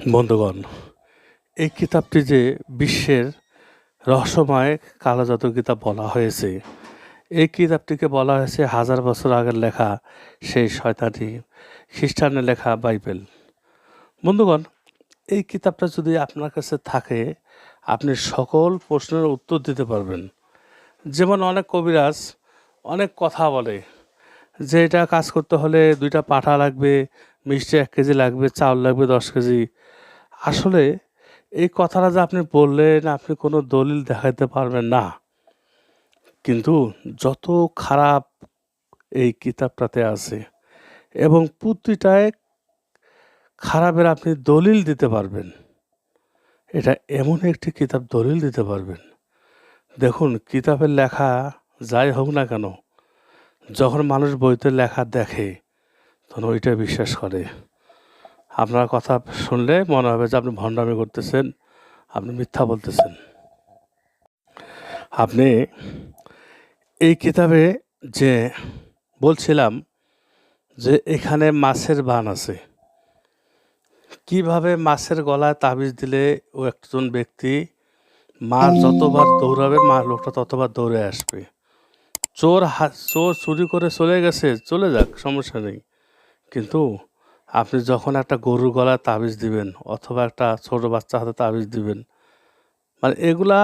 বন্ধুগণ, এই কিতাবটি যে বিশ্বের রহস্যময় কালোজাদু কিতাব বলা হয়েছে, এই কিতাবটিকে বলা হয়েছে হাজার বছর আগের লেখা সেই শয়তানি খ্রিস্টানের লেখা বাইবেল। বন্ধুগণ, এই কিতাবটা যদি আপনার কাছে থাকে, আপনি সকল প্রশ্নের উত্তর দিতে পারবেন। যেমন অনেক কবিরাজ অনেক কথা বলে যে এটা কাজ করতে হলে দুইটা পাঠা লাগবে, মিষ্টি এক কেজি লাগবে, চাউল লাগবে দশ কেজি। আসলে এই কথাটা যে আপনি বললেন, আপনি কোনো দলিল দেখাতে পারবেন না। কিন্তু যত খারাপ এই কিতাবটাতে আছে এবং প্রতিটায় খারাপের আপনি দলিল দিতে পারবেন। এটা এমন একটি কিতাব দলিল দিতে পারবেন। দেখুন, কিতাবের লেখা যাই হোক না কেন, যখন মানুষ বইতে লেখা দেখে, তখন ওইটা বিশ্বাস করে। আপনার কথা শুনলে মনে হবে যে আপনি ভণ্ডামি করতেছেন, আপনি মিথ্যা বলতেছেন। আপনি এই কিতাবে যে বলছিলাম যে এখানে মাছের বান আছে, কীভাবে মাছের গলায় তাবিজ দিলে ও একজন ব্যক্তি মাছ যতবার দৌড়াবে, মা লোকটা ততবার দৌড়ে আসবে। চোর চোর চুরি করে চলে গেছে, চলে যাক, সমস্যা নেই। কিন্তু আপনি যখন একটা গরুর গলায় তাবিজ দিবেন অথবা একটা ছোট বাচ্চা হাতে তাবিজ দিবেন মানে এগুলা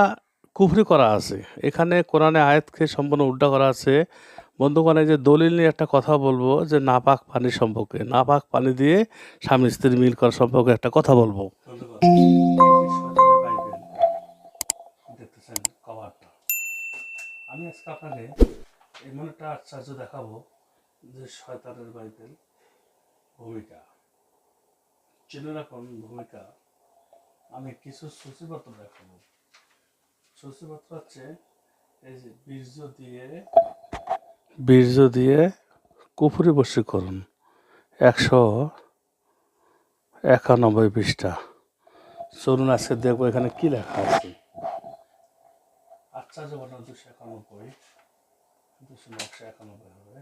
কুফরি করা আছে। এখানে কোরআনে আয়াতকে সম্পূর্ণ উল্টা করা আছে। বন্ধুগণে যে দলিল নিয়ে একটা কথা বলব যে নাপাক পানি সম্পর্কে। নাপাক পানি দিয়ে স্বামী স্ত্রী মিল করা সম্পর্কে একটা কথা বলব। আমি আজকে আপনাকে এমন একটা আশ্চর্য দেখাবো যে শয়তানের বাইবেল ভূমিকা। চিনে রাখুন ভূমিকা। আমি কিছু সূচিপত্র দেখাবো। সূচিপত্র হচ্ছে, এই যে বীর্য দিয়ে বীর্য দিয়ে কুফুরি বশীকরণ একশো একানব্বই পৃষ্ঠা। চলুন আজকে দেখব এখানে কি লেখা আছে। আচ্ছা যে বর্ণ দুশো একানব্বই। দুশো একশো একানব্বই হবে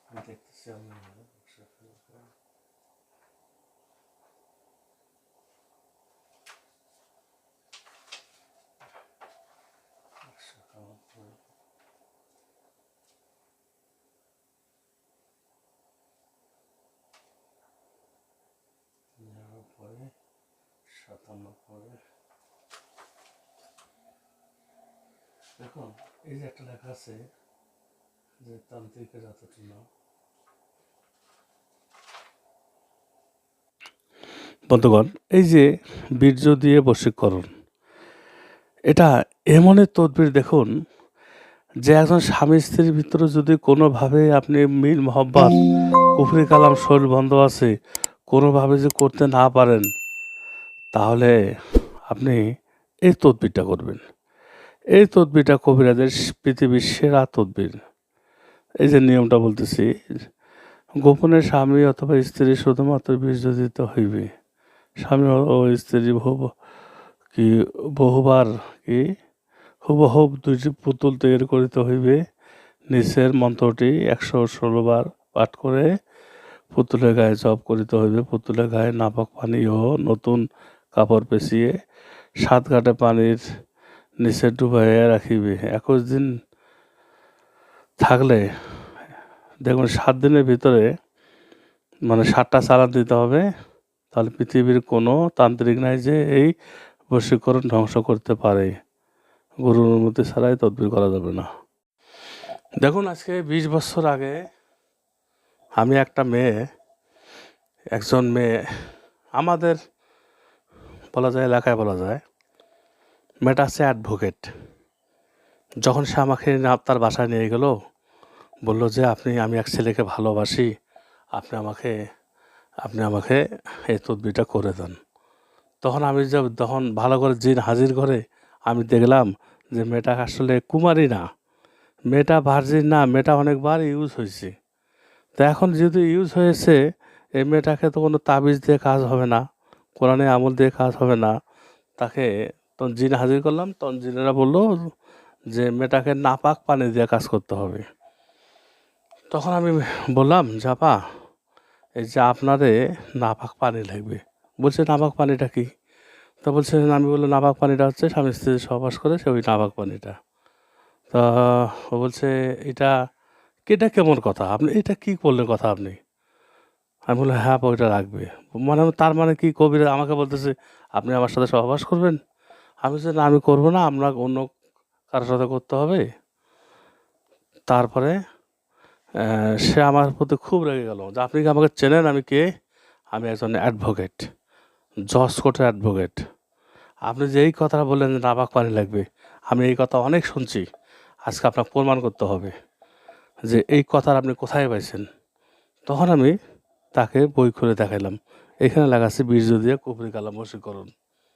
আমি দেখতেছি আমি একানব্বই। নিরানব্বই সাতানব্বই দেখুন এই যে একটা লেখা আছে যে তান্ত্রিকের যতটুকু বন্ধুগণ, এই যে বীর্য দিয়ে বশীকরণ, এটা এমনই তদবির দেখুন যে একজন স্বামী স্ত্রীর ভিতরে যদি কোনোভাবে আপনি মিল মহব্বত, কুফরি কালাম শরীর বন্ধ আছে, কোনোভাবে যে করতে না পারেন, তাহলে আপনি এই তদবিরটা করবেন। এই তদবিরটা কবিরাজের পৃথিবীর সেরা তদবির। এই যে নিয়মটা বলতেছি, গোপনে স্বামী অথবা স্ত্রী শুধুমাত্র বীর্য দিতে হইবে। স্বামী ও স্ত্রী বহু কি বহুবার কি হুবহুব দুইটি পুতুল তৈরি করিতে হইবে। নিচের মন্ত্রটি একশো ষোলো বার পাঠ করে পুতুলের গায়ে জপ করিতে হইবে। পুতুলের গায়ে নাপাক পানি ও নতুন কাপড় পেঁচিয়ে সাত ঘাটে পানির নিচে ডুবাইয়া রাখিবে। একুশ দিন থাকলে, দেখুন, সাত দিনের ভিতরে মানে সাতটা চালান দিতে হবে। তাহলে পৃথিবীর কোনো তান্ত্রিক নাই যে এই বশীকরণ ধ্বংস করতে পারে। গুরুর অনুমতি ছাড়াই তদবির করা যাবে না। দেখুন, আজকে বিশ বছর আগে আমি একটা মেয়ে, একজন মেয়ে, আমাদের বলা যায়, এলাকায় বলা যায়, মেয়েটা আছে অ্যাডভোকেট। যখন সে আমাকে তার বাসায় নিয়ে গেল, বলল যে, আপনি, আমি এক ছেলেকে ভালোবাসি। আপনি আমাকে আপনি আমাকে এই তদবিটা করে দেন। তখন আমি যে, তখন ভালো করে জিন হাজির করে আমি দেখলাম যে মেয়েটা আসলে কুমারী না। মেয়েটা ভার্জিন না, মেয়েটা অনেকবার ইউজ হয়েছে। তো এখন যেহেতু ইউজ হয়েছে, এই মেয়েটাকে তো কোনো তাবিজ দিয়ে কাজ হবে না, কোরআনে আমল দিয়ে কাজ হবে না। তাকে তখন জিন হাজির করলাম, তখন জিনেরা বলল যে মেয়েটাকে নাপাক পানি দিয়ে কাজ করতে হবে। তখন আমি বললাম জাপা এই যে আপনারে নাপাক পানি লাগবে। বলছে, নাপাক পানিটা কি? তো বলছে, আমি বললাম, নাপাক পানিটা হচ্ছে স্বামী স্ত্রী সহবাস করে, সে ওই নাপাক পানিটা। তা ও বলছে, এটা এটা কেমন কথা? আপনি, এটা কি করলেন কথা আপনি? আমি বললাম হ্যাঁ ওইটা রাখবে মানে তার মানে কি কবিরা আমাকে বলতেছে, আপনি আমার সাথে সহবাস করবেন? আমি বলছি, না, আমি করব না আপনার অন্য কারোর সাথে করতে হবে। তারপরে সে আমার প্রতি খুব রেগে গেল। যে আপনি কি আমাকে চেনেন? আমি কে? আমি একজন অ্যাডভোকেট জজ কোর্টের অ্যাডভোকেট আপনি যে এই কথাটা বললেন যে নাবাক পানি লাগবে, আমি এই কথা অনেক শুনছি। আজকে আপনাকে প্রমাণ করতে হবে যে এই কথার আপনি কোথায় পাইছেন। তখন আমি তাকে বই খুলে দেখাইলাম। এখানে লাগাচ্ছি বীর্য দিয়ে কুপুরি কালাম বশীকরণ।